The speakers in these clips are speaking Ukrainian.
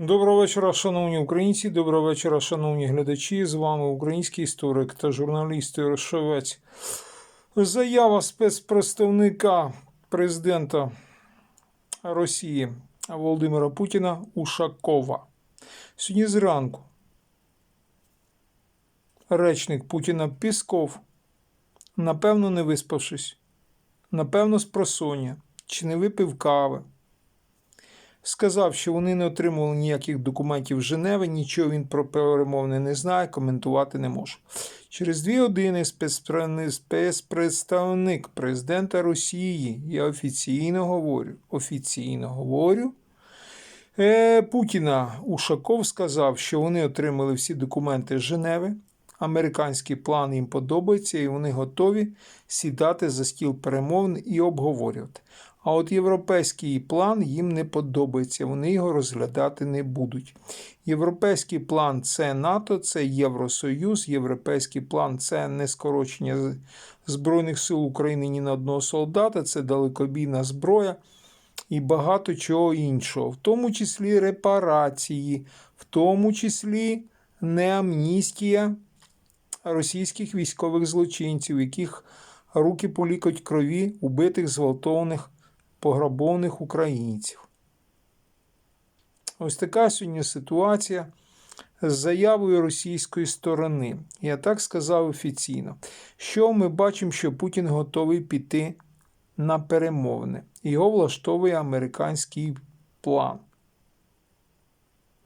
Доброго вечора, шановні українці. Доброго вечора, шановні глядачі. З вами український історик та журналіст Ігор Шевець. Заява спецпредставника президента Росії Володимира Путіна Ушакова. Сьогодні зранку речник Путіна Пісков, напевно, не виспавшись, напевно, з просоння, чи не випив кави сказав, що вони не отримували ніяких документів з Женеви, нічого він про перемовини не знає, коментувати не може. Через дві години спецпре- спецпредставник президента Росії, я офіційно говорю, офіційно говорю, е, Путіна Ушаков сказав, що вони отримали всі документи з Женеви. Американський план їм подобається, і вони готові сідати за стіл перемовин і обговорювати. А от європейський план їм не подобається, вони його розглядати не будуть. Європейський план це НАТО, це Євросоюз, європейський план це не скорочення Збройних сил України ні на одного солдата, це далекобійна зброя і багато чого іншого, в тому числі репарації, в тому числі не амністія російських військових злочинців, яких руки полікоть крові убитих, зґвалтованих, пограбованих українців. Ось така сьогодні ситуація з заявою російської сторони. Я так сказав офіційно. Що ми бачимо, що Путін готовий піти на перемовини. Його влаштовує американський план.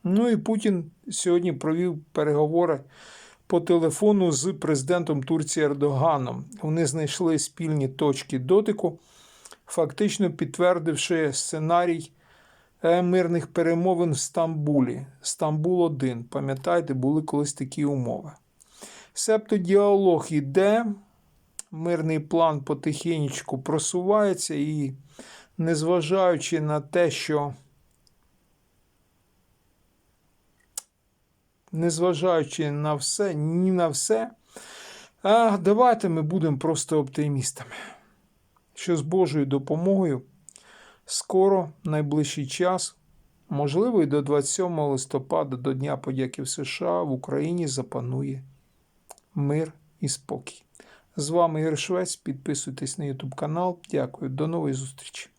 Ну і Путін сьогодні провів переговори по телефону з президентом Турції Ердоганом. Вони знайшли спільні точки дотику, фактично підтвердивши сценарій е, мирних перемовин в Стамбулі. Стамбул 1 Пам'ятаєте, були колись такі умови. Себто діалог іде, мирний план потихеньку просувається, і незважаючи на те, що незважаючи на все, ні на все, а давайте ми будемо просто оптимістами. Що з Божою допомогою скоро, найближчий час, можливо, і до 27 листопада, до Дня подяки в США, в Україні запанує мир і спокій. З вами Ігор Швець. Підписуйтесь на YouTube канал. Дякую. До нової зустрічі.